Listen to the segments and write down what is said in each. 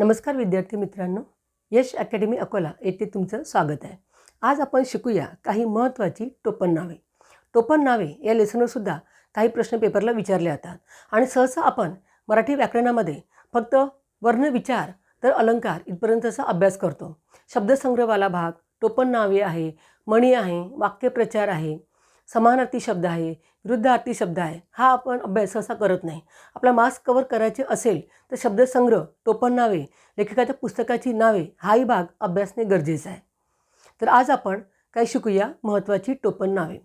नमस्कार विद्यार्थी मित्रांनो यश अकॅडमी अकोला येथे तुमचं स्वागत आहे. आज आपण शिकूया काही महत्त्वाची टोपण नावे. टोपण नावे या लेसनवरसुद्धा काही प्रश्न पेपरला विचारले जातात आणि सहसा आपण मराठी व्याकरणामध्ये फक्त वर्ण विचार तर अलंकार इथपर्यंतचा अभ्यास करतो. शब्दसंग्रहवाला भाग टोपण नावे आहे म्हणी आहे वाक्यप्रचार आहे समानार्थी शब्द आहे विरुद्धार्थी शब्द आहे हा आपण अभ्यास असा करत नाही. आपला मास्क कवर करायचे असेल तर शब्दसंग्रह टोपण नावे लेखकाच्या पुस्तकाची नावे हाही भाग अभ्यासणे गरजेचं आहे. तर आज आपण काय शिकूया? महत्त्वाची टोपण नावे.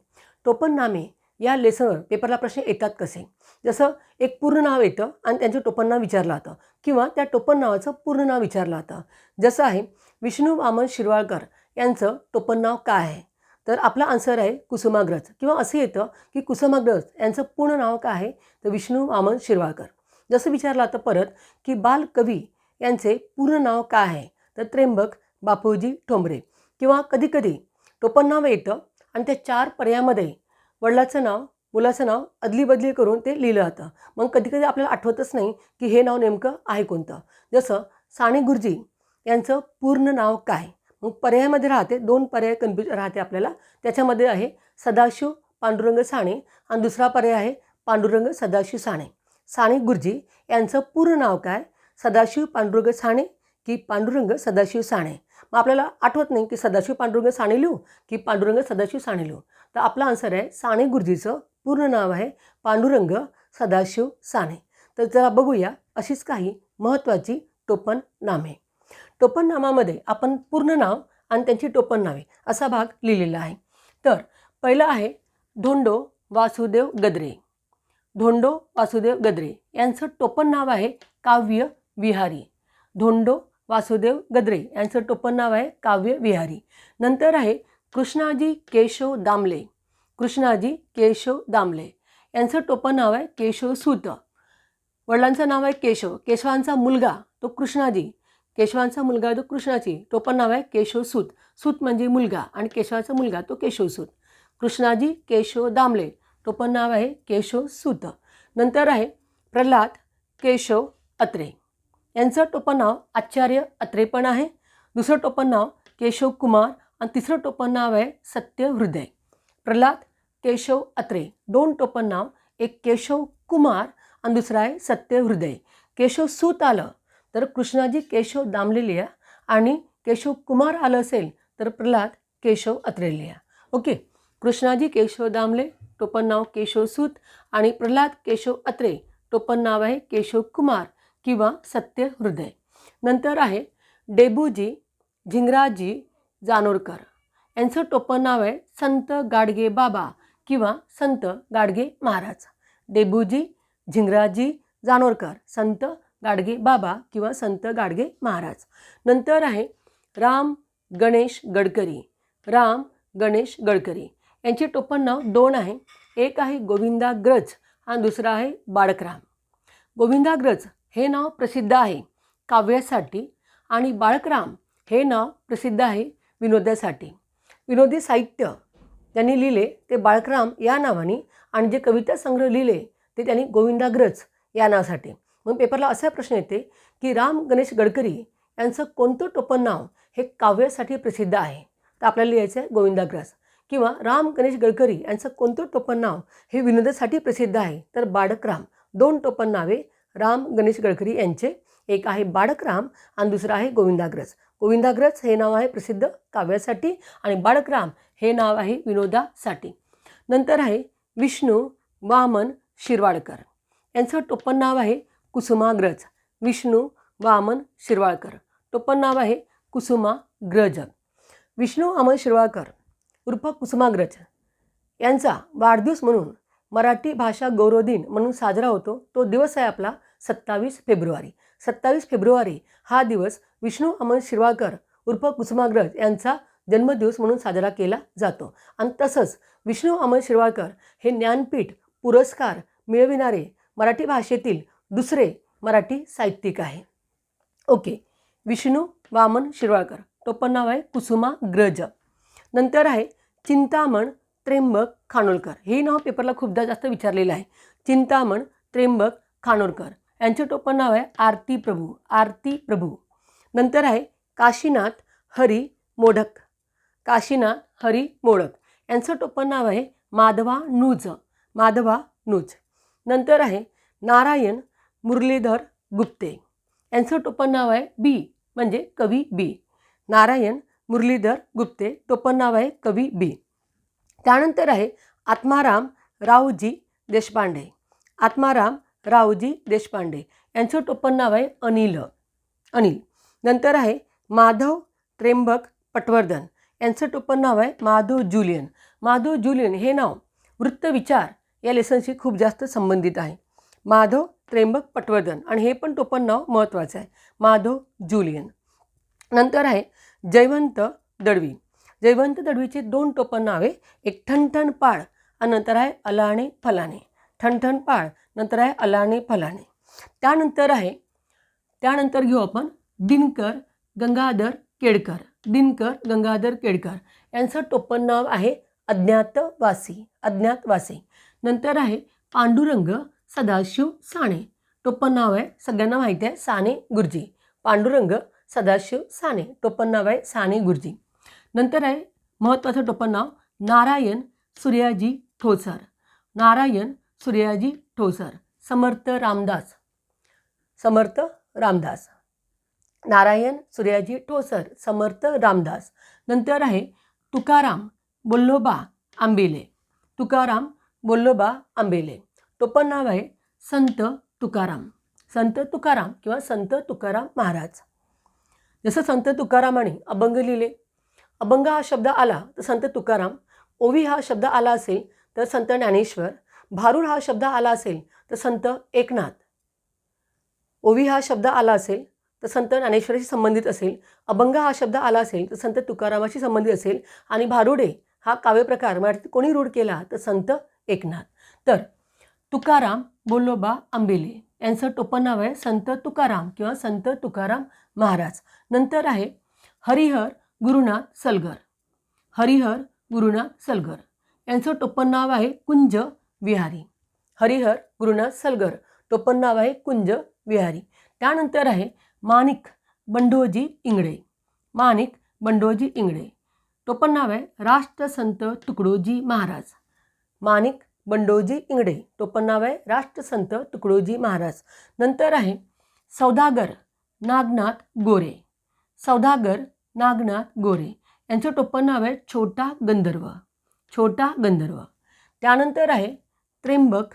टोपण नामे या लेसनवर पेपरला प्रश्न येतात कसे? जसं एक पूर्ण नाव येतं आणि त्यांचं टोपण नाव विचारलं जातं किंवा त्या टोपण नावाचं पूर्ण नाव विचारलं जातं. जसं आहे विष्णू वामन शिरवाळकर यांचं टोपण नाव काय आहे? तर आपला आन्सर आहे कुसुमाग्रज. किंवा असं येतं की कुसुमाग्रज यांचं पूर्ण नाव काय आहे? तर विष्णू वामन शिरवाळकर. जसं विचारलं आता परत की बालकवी यांचे पूर्ण नाव काय आहे? तर त्र्यंबक बापूजी ठोंबरे. किंवा कधीकधी टोपणनाव येतं आणि त्या चार पर्यायामध्ये वडिलाचं नाव मुलाचं नाव अदलीबदली करून ते लिहिलं जातं. मग कधीकधी आपल्याला आठवतच नाही की हे नाव नेमकं आहे कोणतं. जसं साने गुरुजी यांचं पूर्ण नाव काय? मग पर्यायामध्ये राहते दोन पर्याय कन्फ्युज राहते आपल्याला. त्याच्यामध्ये आहे सदाशिव पांडुरंग साणे आणि दुसरा पर्याय आहे पांडुरंग सदाशिव साणे साने गुरुजी यांचं पूर्ण नाव काय? सदाशिव पांडुरंग साणे की पांडुरंग सदाशिव साणे मग आपल्याला आठवत नाही की सदाशिव पांडुरंग साणे लिहू की पांडुरंग सदाशिव साणे लिहू? तर आपला आन्सर आहे साने गुरुजीचं पूर्ण नाव आहे पांडुरंग सदाशिव साणे तर जरा बघूया अशीच काही महत्त्वाची टोपण नामे टोपण नामामध्ये आपण पूर्ण नाव आणि त्यांची टोपण नावे असा भाग लिहिलेला आहे. तर पहिलं आहे धोंडो वासुदेव गद्रे. धोंडो वासुदेव गद्रे यांचं टोपण नाव आहे काव्य विहारी. धोंडो वासुदेव गद्रे यांचं टोपण नाव आहे काव्य विहारी. नंतर आहे कृष्णाजी केशव दामले. कृष्णाजी केशव दामले. यांचं टोपण नाव आहे केशव सूत. वडिलांचं नाव आहे केशव. केशवांचा मुलगा तो कृष्णाजी. केशवांचा मुलगा तो कृष्णाची टोपण नाव आहे केशव सूत सूत म्हणजे मुलगा आणि केशवाचा मुलगा तो केशव सूत कृष्णाजी केशव दामले टोपण नाव आहे केशवसूत. नंतर आहे प्रल्हाद केशव अत्रे. यांचं टोपण नाव आचार्य अत्रे पण आहे. दुसरं टोपण नाव केशव कुमार आणि तिसरं टोपण नाव आहे सत्य हृदय प्रल्हाद केशव अत्रे दोन टोपण नाव एक केशव कुमार आणि दुसरं आहे सत्य हृदय केशव सूत आलं तर कृष्णाजी केशव दामले लिहा आणि केशव कुमार आलं असेल तर प्रल्हाद केशव अत्रे लिहा ओके. कृष्णाजी केशव दामले टोपण नाव केशव सूत आणि प्रल्हाद केशव अत्रे टोपण नाव आहे केशव कुमार किंवा सत्य हृदय. नंतर आहे डेबूजी झिंगराजी जानोरकर. यांचं टोपण नाव आहे संत गाडगे बाबा किंवा संत गाडगे महाराज. डेबूजी झिंगराजी जानोरकर संत गाडगे बाबा किंवा संत गाडगे महाराज. नंतर आहे राम गणेश गडकरी. राम गणेश गडकरी. यांचे टोपण नाव दोन आहे. एक आहे गोविंदाग्रज आणि दुसरा आहे बाळकराम. गोविंदाग्रज हे नाव प्रसिद्ध आहे काव्यासाठी आणि बाळकराम हे नाव प्रसिद्ध आहे विनोदासाठी. विनोदी साहित्य त्यांनी लिहिले ते बाळकराम या नावाने आणि जे कविता संग्रह लिहिले ते त्यांनी गोविंदाग्रज या नावासाठी. मग पेपरला असा प्रश्न येते की राम गणेश गडकरी यांचं कोणतं टोपण नाव हे काव्यासाठी प्रसिद्ध आहे? तर आपल्याला लिहायचं आहे गोविंदाग्रस किंवा राम गणेश गडकरी यांचं कोणतं टोपण नाव हे विनोदासाठी प्रसिद्ध आहे? तर बाळकराम. दोन टोपण नावे राम गणेश गडकरी यांचे. एक आहे बाळकराम आणि दुसरं आहे गोविंदाग्रज. गोविंदाग्रज हे नाव आहे प्रसिद्ध काव्यासाठी आणि बाळकराम हे नाव आहे विनोदासाठी. नंतर आहे विष्णू वामन शिरवाडकर. यांचं टोपण नाव आहे कुसुमाग्रज विष्णू वामन शिरवाळकर. टोपण नाव आहे कुसुमाग्रज विष्णू वामन शिरवाळकर उर्फ कुसुमाग्रज यांचा वाढदिवस म्हणून मराठी भाषा गौरव दिन म्हणून साजरा होतो. तो दिवस आहे आपला सत्तावीस फेब्रुवारी. सत्तावीस फेब्रुवारी हा दिवस विष्णू अमन शिरवाळकर उर्फ कुसुमाग्रज यांचा जन्मदिवस म्हणून साजरा केला जातो. आणि तसंच विष्णू अमन शिरवाळकर हे ज्ञानपीठ पुरस्कार मिळविणारे मराठी भाषेतील दुसरे मराठी साहित्यिक आहे. ओके. विष्णू वामन शिरवाळकर. टोपण नाव आहे कुसुमा ग्रज. नंतर आहे चिंतामण त्र्यंबक खानोलकर. हे नाव पेपरला खूपदा जास्त विचारलेलं आहे. चिंतामण त्र्यंबक खानोलकर. यांचे टोपण नाव आहे आरती प्रभू. आरती प्रभू. नंतर आहे काशीनाथ हरी मोडक काशीनाथ हरी मोडक यांचं टोपण नाव आहे माधवा नूज. माधवा नूज. नंतर आहे नारायण मुरलीधर गुप्ते. यांचं टोपण नाव आहे बी म्हणजे कवी बी. नारायण मुरलीधर गुप्ते टोपण नाव आहे कवी बी. त्यानंतर आहे आत्माराम रावजी देशपांडे. आत्माराम रावजी देशपांडे. यांचं टोपण नाव आहे अनिल. अनिल. नंतर आहे माधव त्र्यंबक पटवर्धन. यांचं टोपण नाव आहे माधव जुलियन. माधव जुलियन हे नाव वृत्तविचार या लेसनशी खूप जास्त संबंधित आहे. माधव त्र्यंबक पटवर्धन. आणि हे पण टोपण नाव महत्त्वाचं आहे. माधव जुलियन. नंतर आहे जयवंत दडवी. जयवंत दडवीचे दोन टोपण नावे एक ठणठण पाळ आणि नंतर आहे अलाणे फलाणे. ठणठण पाळ नंतर आहे अलाणे फलाणे. त्यानंतर आहे त्यानंतर घेऊ आपण दिनकर गंगाधर केडकर. दिनकर गंगाधर केडकर. यांचं टोपण नाव आहे अज्ञातवासी अज्ञातवासी. नंतर आहे पांडुरंग सदाशिव साने. टोपण नाव आहे सगळ्यांना माहिती आहे साने गुरुजी. पांडुरंग सदाशिव साने टोपण नाव आहे साने गुरुजी. नंतर आहे महत्त्वाचं टोपण नाव नारायण सूर्याजी ठोसर. नारायण सूर्याजी ठोसर. समर्थ रामदास. समर्थ रामदास. नारायण सूर्याजी ठोसर. समर्थ रामदास. नंतर आहे तुकाराम बोल्लोबा आंबेले. तुकाराम बोल्लोबा आंबेले. टोपण नाव आहे संत तुकाराम. संत तुकाराम किंवा संत तुकाराम महाराज. जसं संत तुकारामाने अभंग लिहिले अभंग हा शब्द आला तर संत तुकाराम ओवी हा शब्द आला असेल तर संत ज्ञानेश्वर भारूड हा शब्द आला असेल तर संत एकनाथ. ओवी हा शब्द आला असेल तर संत ज्ञानेश्वराशी संबंधित असेल अभंग हा शब्द आला असेल तर संत तुकारामाशी संबंधित असेल आणि भारुडे हा काव्यप्रकार मराठीत कोणी रूढ केला तर संत एकनाथ. तर तुकाराम बोलोबा आंबेले यांचं टोपण नाव आहे संत तुकाराम किंवा संत तुकाराम महाराज. नंतर आहे हरिहर गुरुनाथ सलगर. हरिहर गुरुनाथ सलगर. यांचं टोपणनाव आहे कुंज विहारी. हरिहर गुरुनाथ सलगर. टोपणनाव आहे कुंज विहारी. त्यानंतर आहे माणिक बंडोजी इंगडे माणिक बंडोजी इंगडे टोपण नाव आहे राष्ट्रसंत तुकडोजी महाराज. माणिक बंडोजी इंगडे टोपण नाव आहे राष्ट्रसंत तुकडोजी महाराज. नंतर आहे सौदागर नागनाथ गोरे. सौदागर नागनाथ गोरे. यांचं टोपण नाव आहे छोटा गंधर्व. छोटा गंधर्व. त्यानंतर आहे त्र्यंबक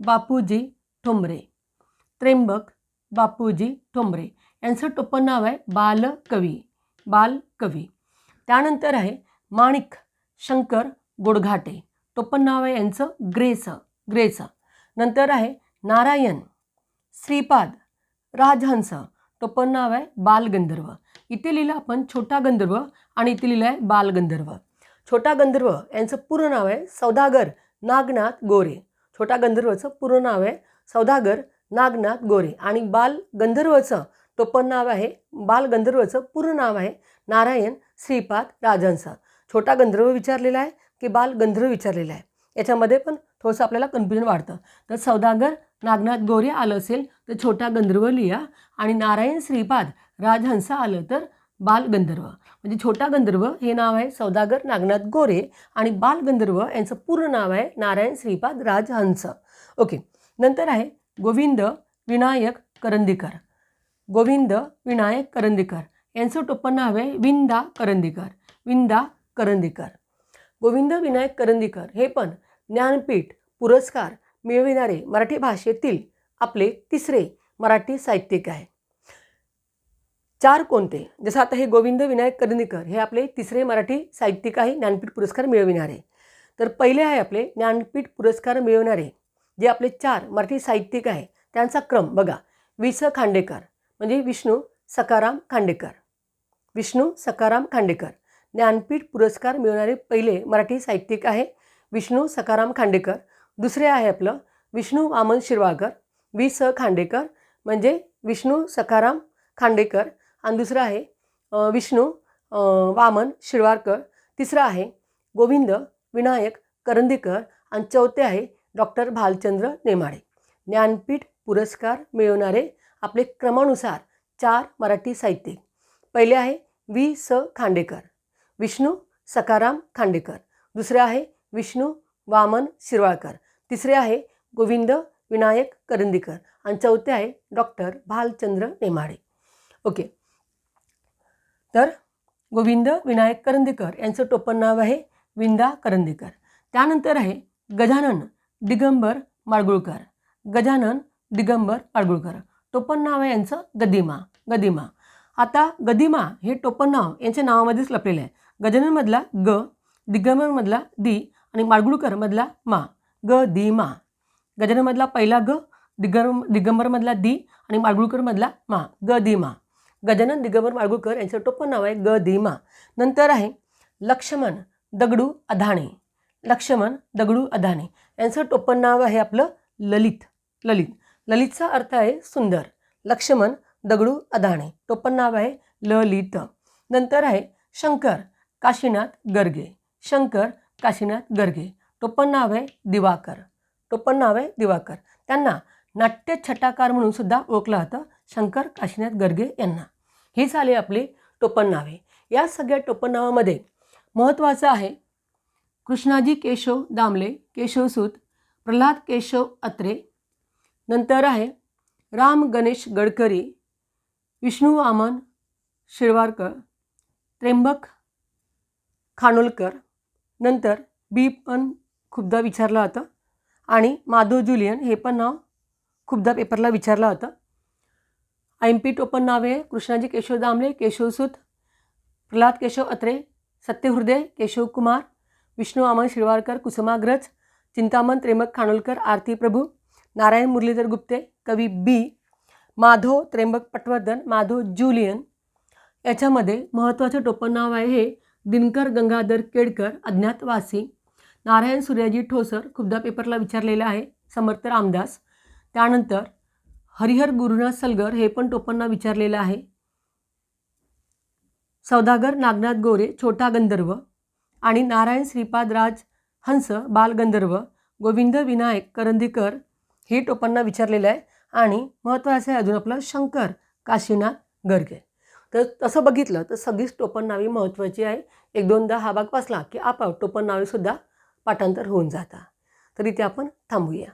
बापूजी ठोंबरे. त्र्यंबक बापूजी ठोंबरे. यांचं टोपण नाव आहे बालकवी. बालकवी. त्यानंतर आहे माणिक शंकर गोडघाटे. टोपन्नाव नाव आहे यांचं. ग्रेस ग्रेस नंतर आहे नारायण श्रीपाद राजहंस. टोपन्नाव नाव आहे बालगंधर्व. इथे लिहिलं आपण छोटा गंधर्व आणि इथे लिहिलं आहे बालगंधर्व. छोटा गंधर्व यांचं पूर्ण नाव आहे सौदागर नागनाथ गोरे. छोटा गंधर्वचं पूर्ण नाव आहे सौदागर नागनाथ गोरे. आणि बाल गंधर्वचं टोपण नाव आहे बाल गंधर्वचं पूर्ण नाव आहे नारायण श्रीपाद राजहंस. छोटा गंधर्व विचारलेला आहे की बाल गंधर्व विचारलेला आहे. याच्यामध्ये पण थोडंसं आपल्याला कन्फ्युजन वाढतं. तर सौदागर नागनाथ गोरे आलं असेल तर छोटा गंधर्व लिहा आणि नारायण श्रीपाद राजहंस आलं तर बाल गंधर्व. म्हणजे छोटा गंधर्व हे नाव आहे सौदागर नागनाथ गोरे आणि बाल गंधर्व यांचं पूर्ण नाव आहे नारायण श्रीपाद राजहंस. ओके नंतर आहे गोविंद विनायक करंदीकर. गोविंद विनायक करंदीकर. यांचं टोपण नाव आहे विंदा करंदीकर. विंदा करंदीकर. गोविंद विनायक करंदीकर हे पण ज्ञानपीठ पुरस्कार मिळविणारे मराठी भाषेतील आपले तिसरे मराठी साहित्यिक आहे चार कोणते? जसं आता हे गोविंद विनायक करंदीकर हे आपले तिसरे मराठी साहित्यिक आहे ज्ञानपीठ पुरस्कार मिळविणारे. तर पहिले आहे आपले ज्ञानपीठ पुरस्कार मिळवणारे जे आपले चार मराठी साहित्यिक आहे त्यांचा क्रम बघा. वि स खांडेकर म्हणजे विष्णू सकाराम खांडेकर. विष्णू सकाराम खांडेकर. ज्ञानपीठ पुरस्कार मिळवणारे पहिले मराठी साहित्यिक आहे विष्णू सकाराम खांडेकर. दुसरे आहे आपलं विष्णू वामन शिरवाळकर. वि स. खांडेकर म्हणजे विष्णू सकाराम खांडेकर. आणि दुसरं आहे विष्णू वामन शिरवाळकर. तिसरं आहे गोविंद विनायक करंदीकर. आणि चौथे आहे डॉक्टर भालचंद्र नेमाडे. ज्ञानपीठ पुरस्कार मिळवणारे आपले क्रमानुसार चार मराठी साहित्यिक. पहिले आहे वि स. खांडेकर. विष्णू सकाराम खांडेकर. दुसरे आहे विष्णू वामन शिरवाळकर. तिसरे आहे गोविंद विनायक करंदीकर. आणि चौथे आहे डॉक्टर भालचंद्र नेमाडे. ओके. तर गोविंद विनायक करंदीकर यांचं टोपण नाव आहे विंदा करंदीकर. त्यानंतर आहे गजानन दिगंबर माडगुळकर. गजानन दिगंबर माडगुळकर. टोपण नाव आहे यांचं गदिमा. गदिमा. आता गदिमा हे टोपण नाव यांच्या नावामध्येच लपलेलं आहे. गजाननमधला ग दिग्गमनमधला दी आणि माडगुळकरमधला मा. ग दी मा. गजाननमधला पहिला ग दिग्गम दिगंबरमधला दी आणि माडगुळकरमधला मा. ग दी मा. गजानन दिगंबर माडगुळकर यांचं टोपण नाव आहे ग दी मा. नंतर आहे लक्ष्मण दगडू अधाणे. लक्ष्मण दगडू अधाणे. यांचं टोपण नाव आहे आपलं ललित ललित. ललितचा अर्थ आहे सुंदर. लक्ष्मण दगडू अधाणे. टोपण नाव आहे ललित. नंतर आहे शंकर काशीनाथ गर्गे. शंकर काशीनाथ गर्गे. टोपण नाव आहे दिवाकर. टोपण नाव आहे दिवाकर. त्यांना नाट्य छटाकार म्हणून सुद्धा ओळखलं जातं शंकर काशीनाथ गर्गे यांना. ही झाली आपली टोपण नावे. या सगळ्या टोपण नावामध्ये महत्त्वाचं आहे कृष्णाजी केशव दामले केशवसूत प्रल्हाद केशव अत्रे. नंतर आहे राम गणेश गडकरी विष्णू वामन शिरवारकर त्र्यंबक खानोलकर नंतर बी पण खूपदा विचारलं होतं आणि माधव जुलियन हे पण नाव खूपदा पेपरला विचारलं होतं. एम पी टोपन नावे कृष्णाजी केशव दामले केशवसूत प्रल्हाद केशव अत्रे सत्यहृदय केशव कुमार विष्णू अमन शिरवारकर कुसुमाग्रज चिंतामण त्रेमक खानोलकर आरती प्रभू नारायण मुरलीधर गुप्ते कवी बी माधव त्रेंबक पटवर्धन माधव जुलियन. याच्यामध्ये महत्त्वाचं टोपण नाव आहे हे दिनकर गंगाधर केडकर अज्ञातवासी नारायण सूर्याजी ठोसर खुबदा पेपरला विचारलेलं आहे समर्थ रामदास. त्यानंतर हरिहर गुरुनाथ सलगर हे पण टोपांना विचारलेलं आहे. सौदागर नागनाथ गोरे छोटा गंधर्व आणि नारायण श्रीपाद राज हंस बालगंधर्व गोविंद विनायक करंदीकर हे टोपांना विचारलेलं आहे. आणि महत्त्वाचं आहे अजून आपलं शंकर काशीनाथ गर्गे. तर तसं बघितलं तर सगळीच टोपण नावे महत्त्वाची आहे. एक दोनदा हा भाग वाचला की आपाप टोपण नावेसुद्धा पाठांतर होऊन जाता. तर इथे आपण थांबूया.